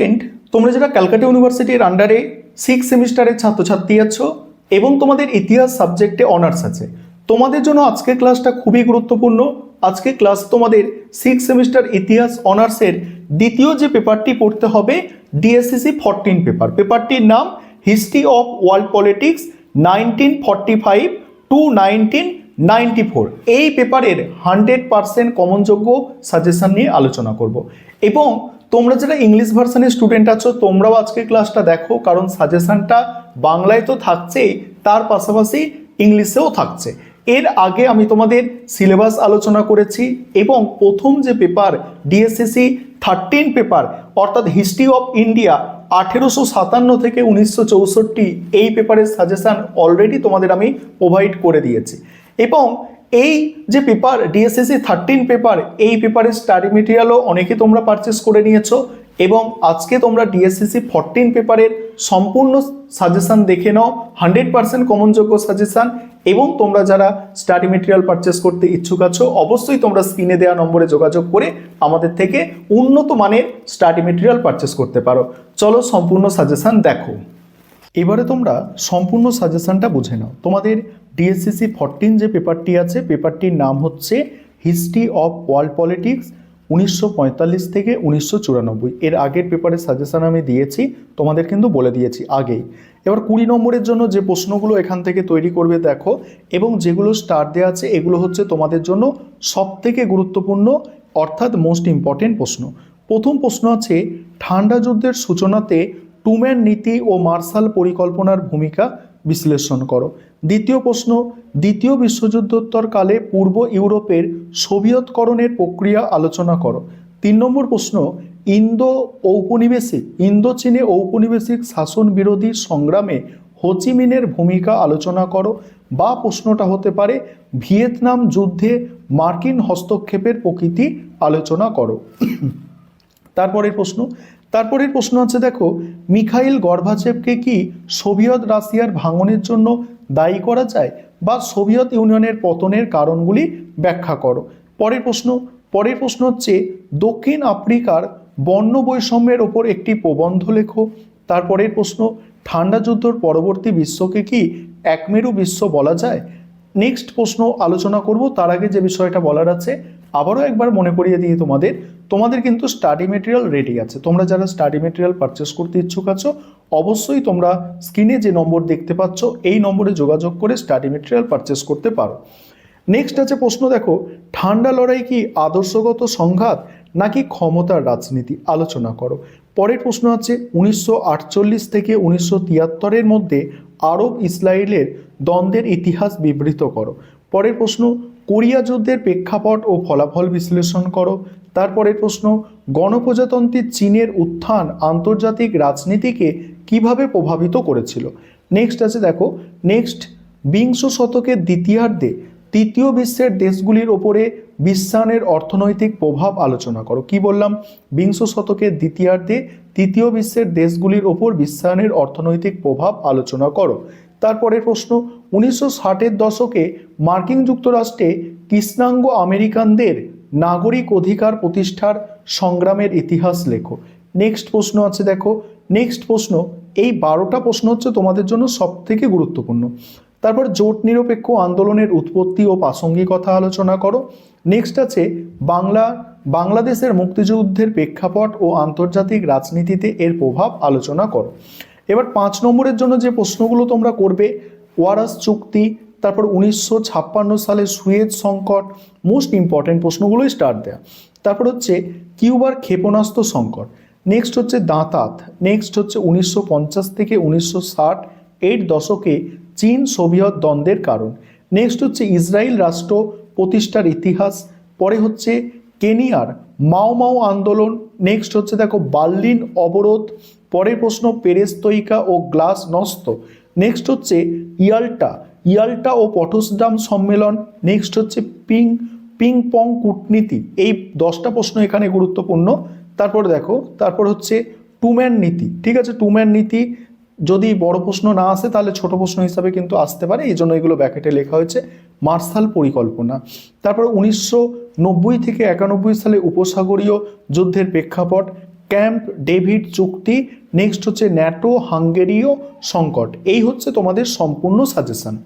Student, তোমরা যারা ক্যালকাটা ইউনিভার্সিটির আন্ডারে সিক্স সেমিস্টারের ছাত্রছাত্রী আছো এবং তোমাদের ইতিহাস সাবজেক্টে অনার্স আছে, তোমাদের জন্য আজকের ক্লাসটা খুবই গুরুত্বপূর্ণ। আজকে ক্লাস তোমাদের সিক্স সেমিস্টার ইতিহাস অনার্সের দ্বিতীয় যে পেপারটি পড়তে হবে ডিএসসিসি ফরটিন পেপার পেপারটির নাম history of world politics nineteen forty five to nineteen ninety four এই পেপারের হান্ড্রেড পারসেন্ট কমনযোগ্য সাজেশন নিয়ে আলোচনা করব। এবং তোমরা যারা ইংলিশ ভার্সনের স্টুডেন্ট আছো, তোমরাও আজকে ক্লাসটা দেখো, কারণ সাজেশানটা বাংলায় তো থাকছেই তার পাশাপাশি ইংলিশেও থাকছে। এর আগে আমি তোমাদের সিলেবাস আলোচনা করেছি, এবং প্রথম যে পেপার ডিএসসিসি থার্টিন পেপার অর্থাৎ হিস্ট্রি অফ ইন্ডিয়া আঠেরোশো সাতান্ন থেকে উনিশশো চৌষট্টি, এই পেপারের সাজেশন অলরেডি তোমাদের আমি প্রোভাইড করে দিয়েছি। এবং এই যে পেপার ডিএসএসসি থার্টিন পেপার এই পেপারের স্টাডি মেটেরিয়ালও অনেকে তোমরা পারচেস করে নিয়েছো এবং আজকে তোমরা ডিএসসিসি ফরটিন পেপারের সম্পূর্ণ সাজেশান দেখে নাও হান্ড্রেড পার্সেন্ট কমনযোগ্য সাজেশান এবং তোমরা যারা স্টাডি মেটেরিয়াল পারচেস করতে ইচ্ছুক আছো, অবশ্যই তোমরা স্ক্রিনে দেওয়া নম্বরে যোগাযোগ করে আমাদের থেকে উন্নত মানের স্টাডি মেটেরিয়াল পারচেস করতে পারো। চলো সম্পূর্ণ সাজেশান দেখো। এবারে তোমরা সম্পূর্ণ সাজেশানটা বুঝে নাও। তোমাদের ডিএসসিসি ফরটিন যে পেপারটি আছে, পেপারটির নাম হচ্ছে হিস্ট্রি অফ ওয়ার্ল্ড পলিটিক্স উনিশশো পঁয়তাল্লিশ থেকে উনিশশো চুরানব্বই। এর আগের পেপারের সাজেশন আমি দিয়েছি, তোমাদের কিন্তু বলে দিয়েছি আগেই। এবার কুড়ি নম্বরের জন্য যে প্রশ্নগুলো এখান থেকে তৈরি করবে দেখো, এবং যেগুলো স্টার দেওয়া আছে, এগুলো হচ্ছে তোমাদের জন্য সব থেকে গুরুত্বপূর্ণ, অর্থাৎ মোস্ট ইম্পর্টেন্ট প্রশ্ন। প্রথম প্রশ্ন আছে, ঠান্ডা যুদ্ধের সূচনাতে টুম্যান নীতি ও মার্শাল পরিকল্পনার ভূমিকা বিশ্লেষণ করো। দ্বিতীয় প্রশ্ন, দ্বিতীয় বিশ্বযুদ্ধোত্তরকালে পূর্ব ইউরোপের সোভিয়তকরণের প্রক্রিয়া আলোচনা করো। তিন নম্বর প্রশ্ন ইন্দো ঔপনিবেশিক ইন্দো চীনে ঔপনিবেশিক শাসন বিরোধী সংগ্রামে হোচিমিনের ভূমিকা আলোচনা করো বা প্রশ্নটা হতে পারে, ভিয়েতনাম যুদ্ধে মার্কিন হস্তক্ষেপের প্রকৃতি আলোচনা করো। তারপরের প্রশ্ন তারপরের প্রশ্ন আছে দেখো, মিখাইল গর্ভাচেভকে কি সোভিয়ত রাশিয়ার ভাঙনের জন্য দায়ী করা যায় বা সোভিয়েত ইউনিয়নের পতনের কারণগুলি ব্যাখ্যা করো? পরের প্রশ্ন পরের প্রশ্ন হচ্ছে, দক্ষিণ আফ্রিকার বর্ণ বৈষম্যের ওপর একটি প্রবন্ধ লেখো। তারপরের প্রশ্ন, ঠান্ডা যুদ্ধর পরবর্তী বিশ্বকে কি একমেরু বিশ্ব বলা যায়? নেক্সট প্রশ্ন আলোচনা করব, তার আগে যে বিষয়টা বলার আছে, আবারও একবার মনে করিয়ে দিই তোমাদের। তোমাদের কিন্তু স্টাডি মেটেরিয়াল রেডি আছে। তোমরা যারা স্টাডি মেটেরিয়াল পারচেস করতে ইচ্ছুক আছো, অবশ্যই তোমরা স্ক্রিনে যে নম্বর দেখতে পাচ্ছ, এই নম্বরে যোগাযোগ করে স্টাডি মেটেরিয়াল পারচেস করতে পারো। নেক্সট আছে প্রশ্ন, দেখো, ঠান্ডা লড়াই কি আদর্শগত সংঘাত নাকি ক্ষমতার রাজনীতি? আলোচনা করো। পরের প্রশ্ন আছে, উনিশশো আটচল্লিশ থেকে উনিশশো তিয়াত্তরের মধ্যে আরব ইসরায়েলের দ্বন্দ্বের ইতিহাস বিবৃত করো। পরের প্রশ্ন কোরিয়া যুদ্ধের প্রেক্ষাপট ও ফলাফল বিশ্লেষণ করো। তারপরের প্রশ্ন, গণপ্রজাতন্ত্রী চীনের উত্থান আন্তর্জাতিক রাজনীতিকে কীভাবে প্রভাবিত করেছিল? নেক্সট আছে দেখো নেক্সট বিংশ শতকের দ্বিতীয়ার্ধে তৃতীয় বিশ্বের দেশগুলির ওপরে বিশ্বায়নের অর্থনৈতিক প্রভাব আলোচনা করো। কি বললাম? বিংশ শতকের দ্বিতীয়ার্ধে তৃতীয় বিশ্বের দেশগুলির ওপর বিশ্বায়নের অর্থনৈতিক প্রভাব আলোচনা করো। তারপরের প্রশ্ন, উনিশশো ষাটের দশকে মার্কিন যুক্তরাষ্ট্রে কৃষ্ণাঙ্গ আমেরিকানদের নাগরিক অধিকার প্রতিষ্ঠার সংগ্রামের ইতিহাস লেখো। নেক্সট প্রশ্ন আছে দেখো। নেক্সট প্রশ্ন, এই বারোটা প্রশ্ন হচ্ছে তোমাদের জন্য সব থেকে গুরুত্বপূর্ণ। তারপর জোট নিরপেক্ষ আন্দোলনের উৎপত্তি ও প্রাসঙ্গিকতা আলোচনা করো। নেক্সট আছে, বাংলা, বাংলাদেশের মুক্তিযুদ্ধের প্রেক্ষাপট ও আন্তর্জাতিক রাজনীতিতে এর প্রভাব আলোচনা করো। এবার পাঁচ নম্বরের জন্য যে প্রশ্নগুলো তোমরা করবে, ওয়ারাস চুক্তি, তারপর উনিশশো ছাপ্পান্ন সালে সুয়েজ সংকট মোস্ট ইম্পর্টেন্ট প্রশ্নগুলোই স্টার্ট দেয়া তারপর হচ্ছে কিউবার ক্ষেপণাস্ত্র সংকট নেক্সট হচ্ছে দাঁতাত নেক্সট হচ্ছে উনিশশো পঞ্চাশ থেকে উনিশশো ষাট এর দশকে চীন সোভিয়ত দ্বন্দ্বের কারণ নেক্সট হচ্ছে ইসরায়েল রাষ্ট্র প্রতিষ্ঠার ইতিহাস, পরে হচ্ছে কেনিয়ার মাও মাও আন্দোলন নেক্সট হচ্ছে দেখো বার্লিন অবরোধ, পরের প্রশ্ন পেরেস্তৈকা ও গ্লাস নস্ত নেক্সট হচ্ছে ইয়াল্টা ইয়াল্টা ও পটসডাম সম্মেলন। নেক্সট হচ্ছে পিং পিং পং কূটনীতি। এই দশটা প্রশ্ন এখানে গুরুত্বপূর্ণ। তারপর দেখো, তারপর হচ্ছে টুম্যান নীতি। ঠিক আছে, টুম্যান নীতি যদি বড় প্রশ্ন না আসে, তাহলে ছোট প্রশ্ন হিসাবে কিন্তু আসতে পারে। এই জন্য এগুলো ব্যাকেটে লেখা হয়েছে, মার্শাল পরিকল্পনা। তারপর উনিশশো নব্বই থেকে একানব্বই সালে উপসাগরীয় যুদ্ধের প্রেক্ষাপট, ক্যাম্প ডেভিড চুক্তি, নেক্সট হচ্ছে ন্যাটো হাঙ্গেরীয় সংকট। এই হচ্ছে তোমাদের সম্পূর্ণ সাজেশন।